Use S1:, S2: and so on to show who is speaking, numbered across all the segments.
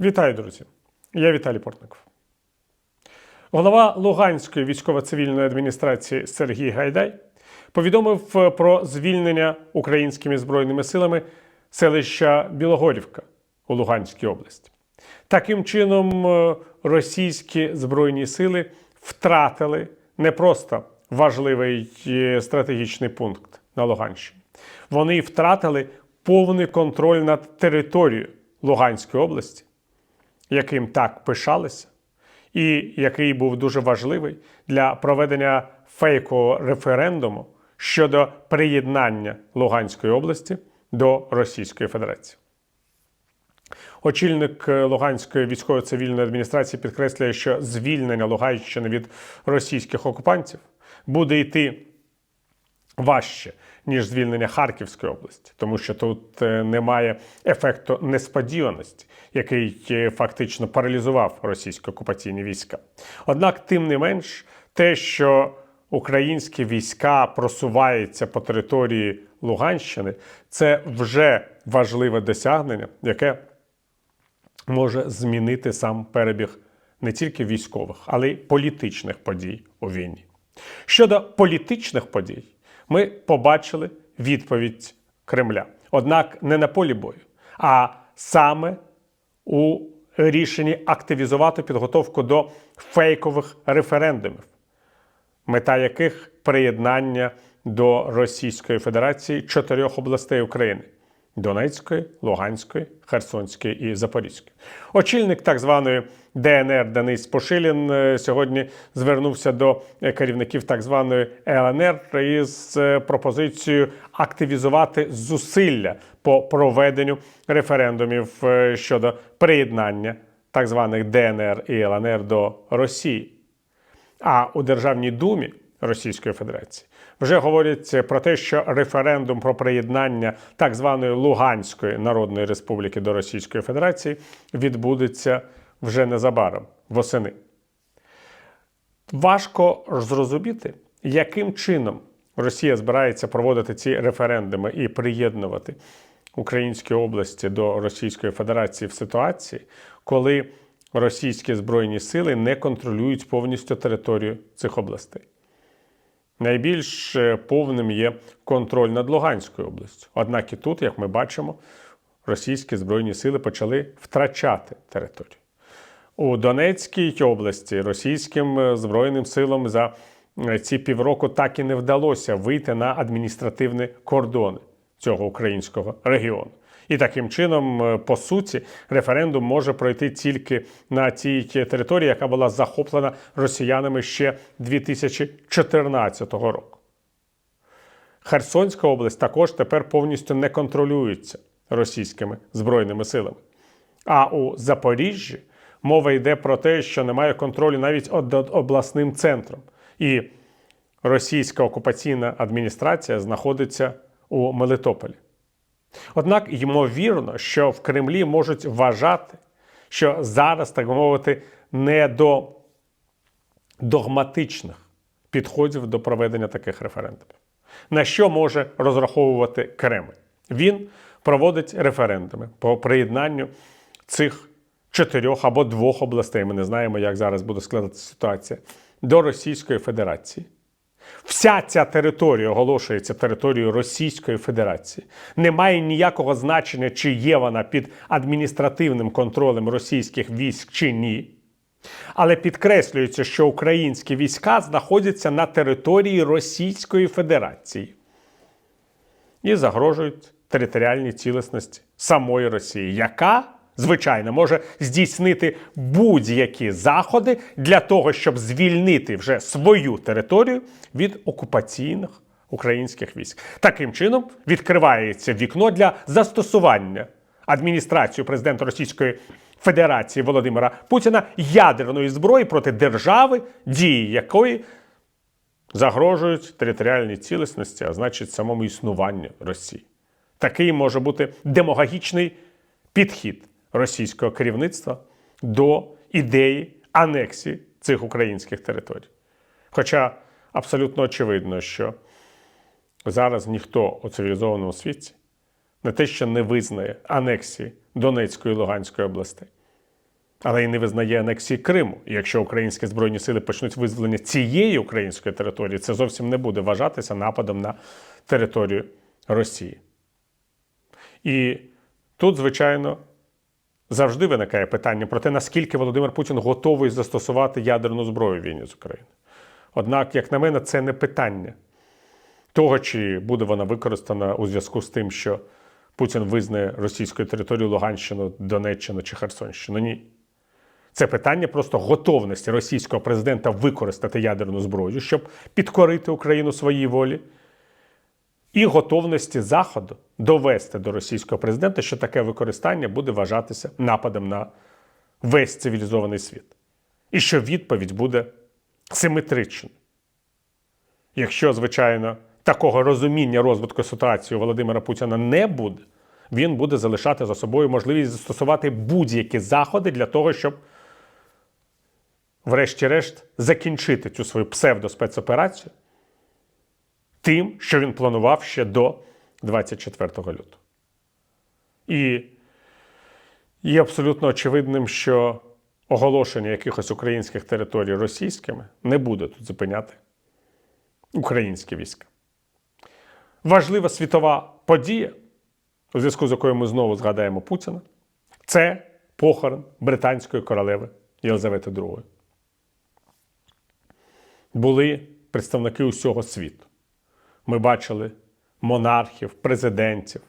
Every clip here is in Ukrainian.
S1: Вітаю, друзі! Я Віталій Портников. Голова Луганської військово-цивільної адміністрації Сергій Гайдай повідомив е, про звільнення українськими збройними силами селища Білогорівка у Луганській області. Таким чином, е, російські збройні сили втратили не просто важливий е, стратегічний пункт на Луганщині, вони втратили повний контроль над територією Луганської області, яким так пишалися, і який був дуже важливий для проведення фейкового референдуму щодо приєднання Луганської області до Російської Федерації. Очільник Луганської військово-цивільної адміністрації підкреслює, що звільнення Луганщини від російських окупантів буде йти важче, ніж звільнення Харківської області, тому що тут е, немає ефекту несподіваності, який е, фактично паралізував російські окупаційні війська. Однак, тим не менш, те, що українські війська просуваються по території Луганщини, це вже важливе досягнення, яке може змінити сам перебіг не тільки військових, але й політичних подій у війні. Щодо політичних подій, ми побачили відповідь Кремля. Однак не на полі бою, а саме у рішенні активізувати підготовку до фейкових референдумів, мета яких приєднання до Російської Федерації чотирьох областей України. Донецької, Луганської, Херсонської і Запорізької. Очільник так званої ДНР Денис Пошилін е, сьогодні звернувся до е, керівників так званої ЛНР із е, пропозицією активізувати зусилля по проведенню референдумів щодо приєднання так званих ДНР і ЛНР до Росії. А у Державній думі Російської Федерації вже говорять про те, що референдум про приєднання так званої Луганської Народної Республіки до Російської Федерації відбудеться вже незабаром восени. Важко зрозуміти, яким чином Росія збирається проводити ці референдуми і приєднувати українські області до Російської Федерації в ситуації, коли російські збройні сили не контролюють повністю територію цих областей. Найбільш е, повним є контроль над Луганською областю. Однак і тут, як ми бачимо, російські збройні сили почали втрачати територію. У Донецькій області російським е, збройним силам за е, ці півроку так і не вдалося вийти на адміністративні кордони цього українського регіону. І таким чином, е, по суті, референдум може пройти тільки на тій території, яка була захоплена росіянами ще 2014 року. Херсонська область також тепер повністю не контролюється російськими збройними силами. А у Запоріжжі мова йде про те, що немає контролю навіть над обласним центром. І російська окупаційна адміністрація знаходиться у Мелитополі. Однак ймовірно, що в Кремлі можуть вважати, що зараз, так би мовити, не до догматичних підходів до проведення таких референдумів. На що може розраховувати Кремль? Він проводить референдуми по приєднанню цих чотирьох або двох областей. Ми не знаємо, як зараз буде складатися ситуація до Російської Федерації. Вся ця територія оголошується територією Російської Федерації. Немає ніякого значення, чи є вона під адміністративним контролем російських військ чи ні. Але підкреслюється, що українські війська знаходяться на території Російської Федерації і загрожують територіальній цілісності самої Росії, яка звичайно, може здійснити будь-які заходи для того, щоб звільнити вже свою територію від окупаційних українських військ. Таким чином відкривається вікно для застосування адміністрацією президента Російської Федерації Володимира Путіна ядерної зброї проти держави, дії якої загрожують територіальній цілісності, а значить самому існуванню Росії. Такий може бути демагогічний підхід російського керівництва до ідеї анексії цих українських територій. Хоча абсолютно очевидно, що зараз ніхто у цивілізованому світі не те, що не визнає анексії Донецької і Луганської областей, але й не визнає анексії Криму. І якщо українські збройні сили почнуть визволення цієї української території, це зовсім не буде вважатися нападом на територію Росії. І тут, звичайно, завжди виникає питання про те, наскільки Володимир Путін готовий застосувати ядерну зброю в війні з Україною. Однак, як на мене, це не питання того, чи буде вона використана у зв'язку з тим, що Путін визнає російською територією Луганщину, Донеччину чи Херсонщину. Ні. Це питання просто готовності російського президента використати ядерну зброю, щоб підкорити Україну своїй волі, і готовності Заходу довести до російського президента, що таке використання буде вважатися нападом на весь цивілізований світ. І що відповідь буде симетричною. Якщо, звичайно, такого розуміння розвитку ситуації у Володимира Путіна не буде, він буде залишати за собою можливість застосувати будь-які заходи для того, щоб, врешті-решт, закінчити цю свою псевдоспецоперацію тим, що він планував ще до 24 лютого. І є абсолютно очевидним, що оголошення якихось українських територій російськими не буде тут зупиняти українські війська. Важлива світова подія, у зв'язку з якою ми знову згадаємо Путіна, це похорон британської королеви Єлизавети II. Були представники усього світу. Ми бачили монархів, президентів,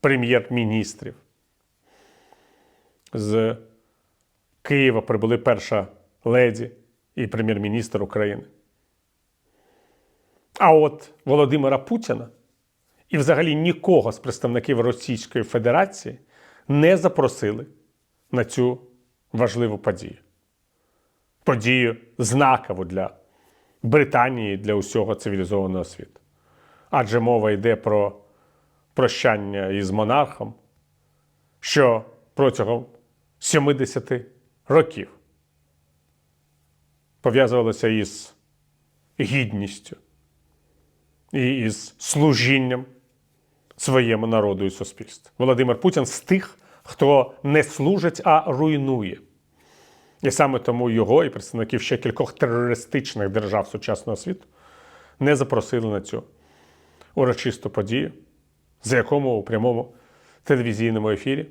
S1: прем'єр-міністрів. З Києва прибули перша леді і прем'єр-міністр України. А от Володимира Путіна і взагалі нікого з представників Російської Федерації не запросили на цю важливу подію. Подію знакову для Британії, для усього цивілізованого світу. Адже мова йде про прощання із монархом, що протягом 70 років пов'язувалося із гідністю і із служінням своєму народу і суспільству. Володимир Путін з тих, хто не служить, а руйнує. І саме тому його і представників ще кількох терористичних держав сучасного світу не запросили на цю урочисту подію, за якому у прямому телевізійному ефірі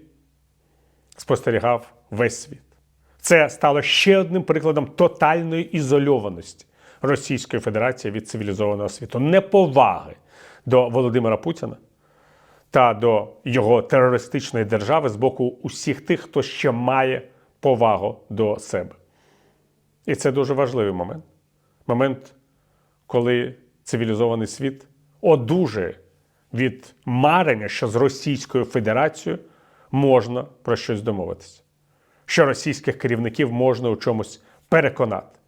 S1: спостерігав весь світ. Це стало ще одним прикладом тотальної ізольованості Російської Федерації від цивілізованого світу, неповаги до Володимира Путіна та до його терористичної держави з боку усіх тих, хто ще має повагу до себе. І це дуже важливий момент. Момент, коли цивілізований світ одужує від марення, що з Російською Федерацією можна про щось домовитися, що російських керівників можна у чомусь переконати.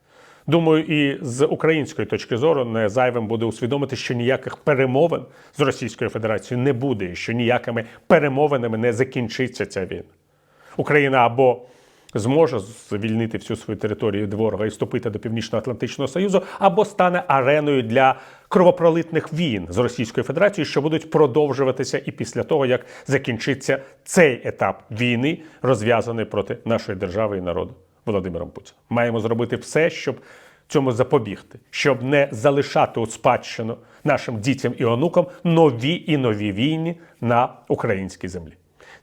S1: Думаю, і з української точки зору не зайвим буде усвідомити, що ніяких перемовин з Російською Федерацією не буде, і що ніякими перемовинами не закінчиться ця війна. Україна або зможе звільнити всю свою територію від ворога і вступити до Північно-Атлантичного Союзу, або стане ареною для кровопролитних війн з Російською Федерацією, що будуть продовжуватися і після того, як закінчиться цей етап війни, розв'язаний проти нашої держави і народу Володимиром Путіним. Маємо зробити все, щоб цьому запобігти, щоб не залишати у спадщину нашим дітям і онукам нові і нові війни на українській землі.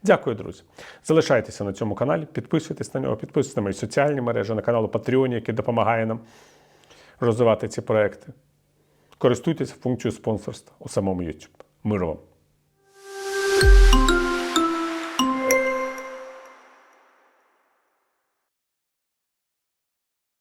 S1: Дякую, друзі. Залишайтеся на цьому каналі, підписуйтесь на нього, підписуйтесь на мої соціальні мережі, на канал Patreon, який допомагає нам розвивати ці проекти. Користуйтесь функцією спонсорства у самому YouTube. Миру вам!